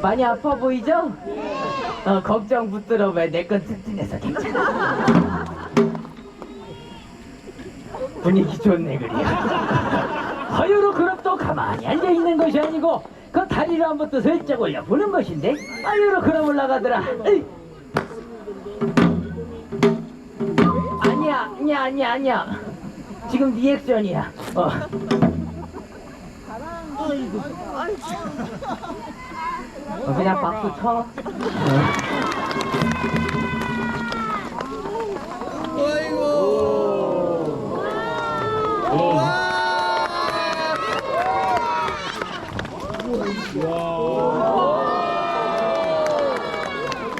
많이 아파 보이죠? 어, 걱정 붙들어 왜 내 건 튼튼해서 괜찮아. 분위기 좋네 그려. 허유로 또 가만히 앉아 있는 것이 아니고 그 다리를 한번 또 슬쩍 올려 보는 것인데 아유로 그럼 올라가더라. 아니야, 아니야, 아니야, 아니야. 지금 리액션이야. 어. 어, 그냥 박수 쳐. 어.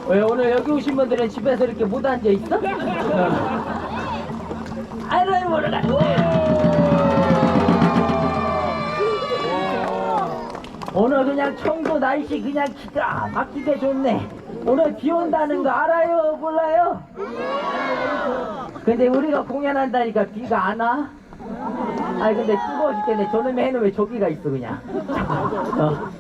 예. 왜 오늘 여기 오신 분들은 집에서 이렇게 못 앉아 있어? 어. 아이고 모르가. 오늘 그냥 청도 날씨 그냥 기가 막히게 좋네. 오늘 비 온다는 거 알아요? 몰라요? 근데 우리가 공연한다니까 비가 안 와? 아니 근데 뜨거워 죽겠네. 저놈의 해는 왜 저기가 있어 그냥. 어.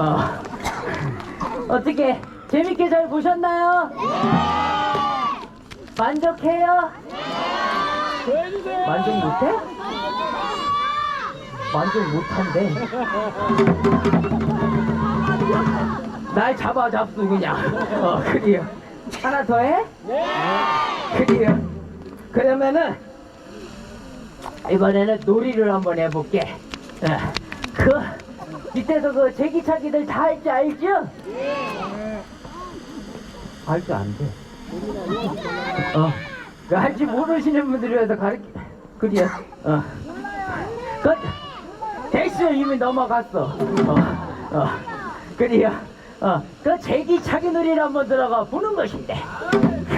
어. 어떻게 재밌게 잘 보셨나요? 만족해요? 만족 못해? 만족 못한대. 날 잡아 잡수 그냥. 어, 그래요. 하나 더 해? 그래요. 그러면은 이번에는 놀이를 한번 해볼게. 어, 그 밑에서 그 제기차기들 다 할 줄 알죠? 알줄 안 돼. 어, 그 할줄 모르시는 분들이라서 가르치. 그래요. 어, 그 됐어 이미 넘어갔어. 어, 어, 그래요. 어, 그 제기차기 놀이를 한번 들어가 보는 것인데.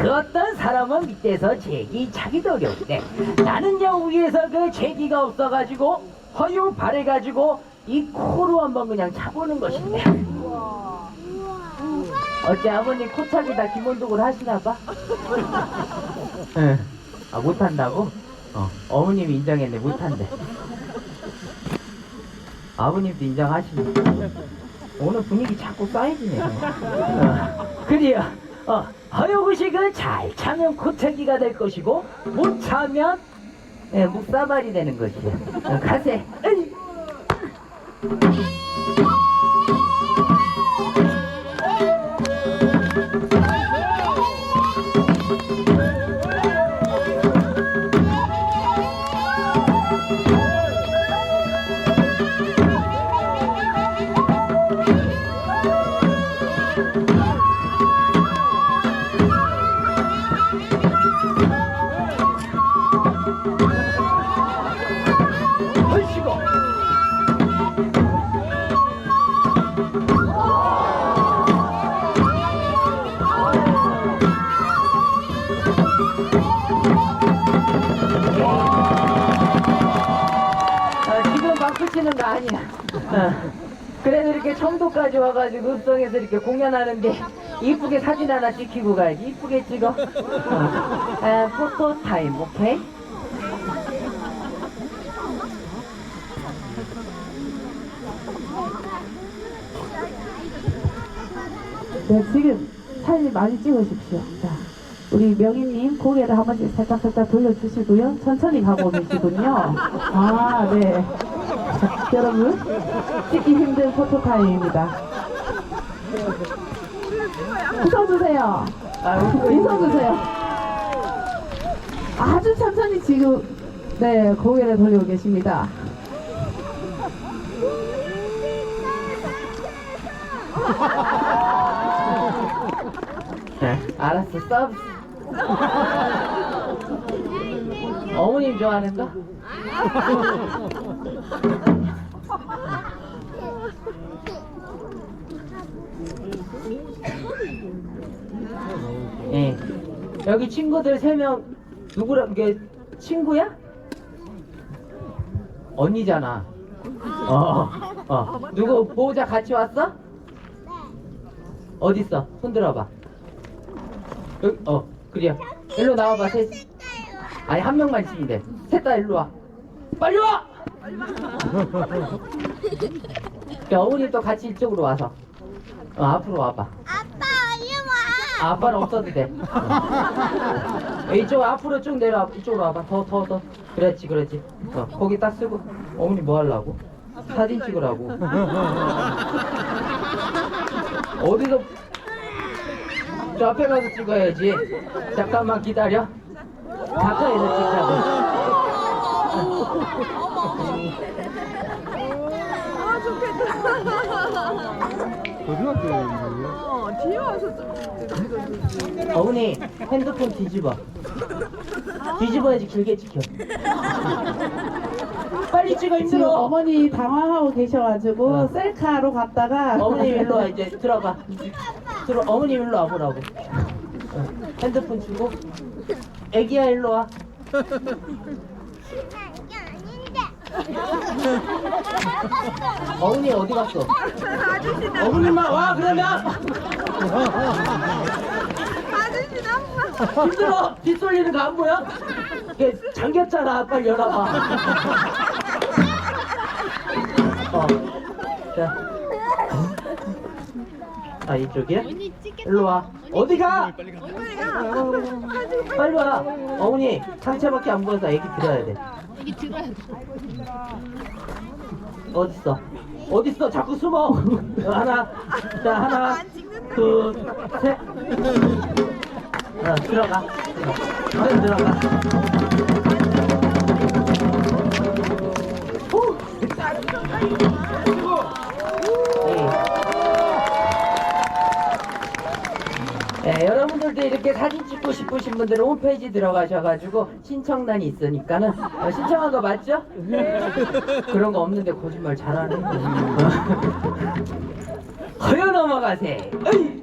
그 어떤 사람은 밑에서 제기 차기도 어려운데 나는요 위에서 그 제기가 없어가지고 허유 발해가지고 이 코로 한번 그냥 차보는 것인데 어째 아버님 코차기 다 기본독으로 하시나봐? 응. 아 못한다고? 어. 어머님이 인정했네 못한대. 아버님도 인정하시네. 오늘 분위기 자꾸 쌓이지네 어, 그래요. 어, 허요구식을 잘 차면 코차기가 될 것이고 못 차면 예, 묵사발이 되는 것이요. 어, 가세. 으 みんな! 되는 거 아니야. 어. 그래서 이렇게 청도까지 와가지고 읍성에서 이렇게 공연하는 게 이쁘게 사진 하나 찍히고 가야지. 이쁘게 찍어. 어. 아, 포토 타임, 오케이? 네, 지금 사진 많이 찍으십시오. 자, 우리 명희님 고개를 한 번씩 살짝살짝 돌려주시고요. 천천히 가고 계시군요. 아, 네. 자, 여러분, 찍기 힘든 포토타임입니다. 웃어주세요. 웃어주세요. 아주 천천히 지금, 네, 고개를 돌리고 계십니다. 네, 알았어, 서비스. 어머님 좋아하는 거? 예. 여기 친구들 세 명 누구랑 이게 친구야? 언니잖아. 어, 어. 누구 보호자 같이 왔어? 어디 있어? 손 들어봐. 여기, 어, 그래요. 일로 나와봐, 셋. 아니, 한 명만 있으면 돼. 셋 다 일로 와. 빨리 와! 야, 어머님도 같이 이쪽으로 와서. 어, 앞으로 와봐. 아빠 얼른 와. 아, 아빠는 없어도 돼. 어. 이쪽 앞으로 쭉 내려와. 이쪽으로 와봐. 더, 더, 더. 그렇지, 그렇지. 어, 거기 딱 쓰고. 어머니 뭐 하려고? 사진 찍으라고. 어디서 저 앞에 가서 찍어야지. 잠깐만 기다려. 가까이서 찍자고. 이거? 어 뒤에 와서 좀 어머니 핸드폰 뒤집어. 뒤집어야지 길게 찍혀. 빨리 찍어 지금 힘들어. 어머니 당황하고 계셔가지고 어. 셀카로 갔다가 어머님 일로 와 이제 들어가. 들어 어머님 일로 와보라고. 어, 핸드폰 주고. 애기야 일로 와. 어머니 어디 갔어? 어머님만 와 그러면 아저씨 나빠. 힘들어. 빗 쏠리는 거 안 보여? 이게 잠겼잖아. 빨리 열어봐. 어. 자. 아 이쪽이야? 일로 와. 어디 가? 빨리 가. 빨리 와. 어머니 상체밖에 안 보여서 애기 들어야 돼. 애기 들어야 돼. 어딨어? 어딨어? 자꾸 숨어. 어, 하나, 자 하나, 둘, 셋. 어, 들어가. 어, 들어가. 네. 네, 여러분들도 이렇게 사진 찍고 싶으신 분들은 홈페이지 들어가셔가지고 신청란이 있으니까는 어, 신청한 거 맞죠? 그런 거 없는데 거짓말 잘하네. 허여 넘어가세. 어이.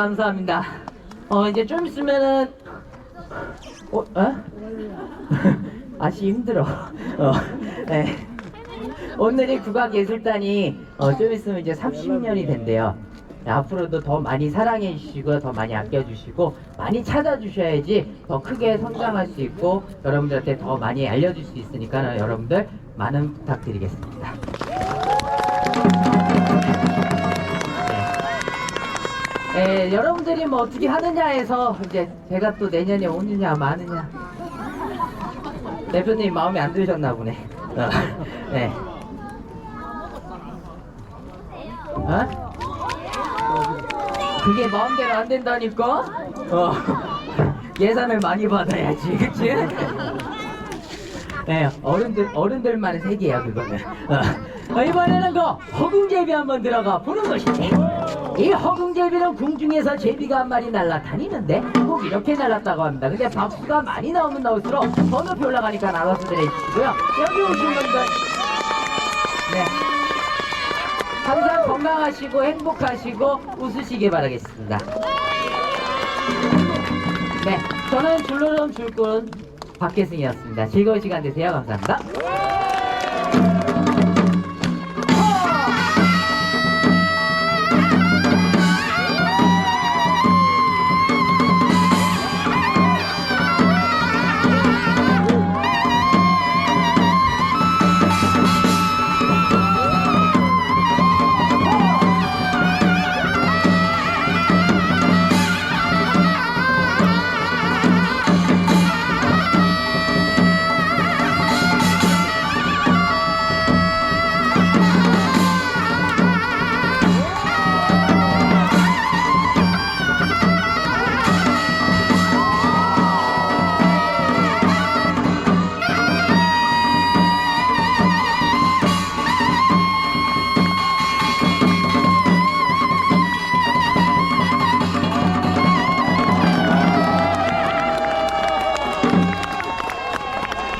감사합니다. 어, 이제 좀 있으면은, 어, 어? 아시 힘들어. 어, 네. 오늘이 국악예술단이 어, 좀 있으면 이제 30년이 된대요. 네, 앞으로도 더 많이 사랑해 주시고 더 많이 아껴 주시고 많이 찾아 주셔야지 더 크게 성장할 수 있고 여러분들한테 더 많이 알려줄 수 있으니까 여러분들 많은 부탁드리겠습니다. 예, 여러분들이 뭐 어떻게 하느냐에서 이제 제가 또 내년에 오느냐 마느냐 대표님 마음에 안 드셨나 보네. 어, 네. 어? 그게 마음대로 안 된다니까? 어. 예산을 많이 받아야지, 그치? 네, 어른들, 어른들만의 세계야, 그거는. 어. 어, 이번에는 그 허궁제비 한번 들어가 보는 것이지. 이 허궁제비는 궁중에서 제비가 한 마리 날아다니는데 꼭 이렇게 날았다고 합니다. 근데 박수가 많이 나오면 나올수록 더 높이 올라가니까 알아서 들어주시고요. 여기 오신 분들, 네. 항상 건강하시고 행복하시고 웃으시길 바라겠습니다. 네, 저는 줄로점 줄꾼 박계승이었습니다. 즐거운 시간 되세요. 감사합니다.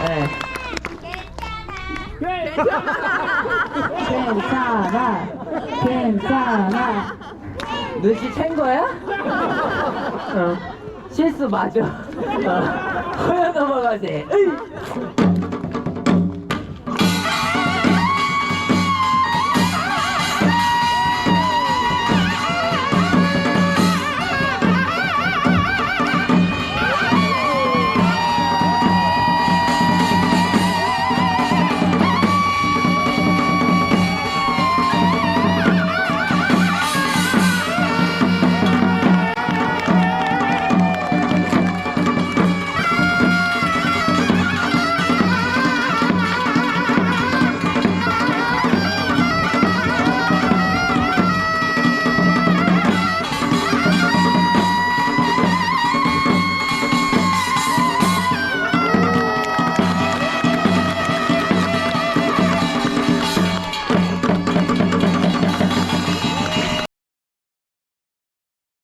네. 괜찮아. 괜찮아. 눈치 챈 거야? 어. 실수 맞아. 어. 허여 넘어가지. 으이.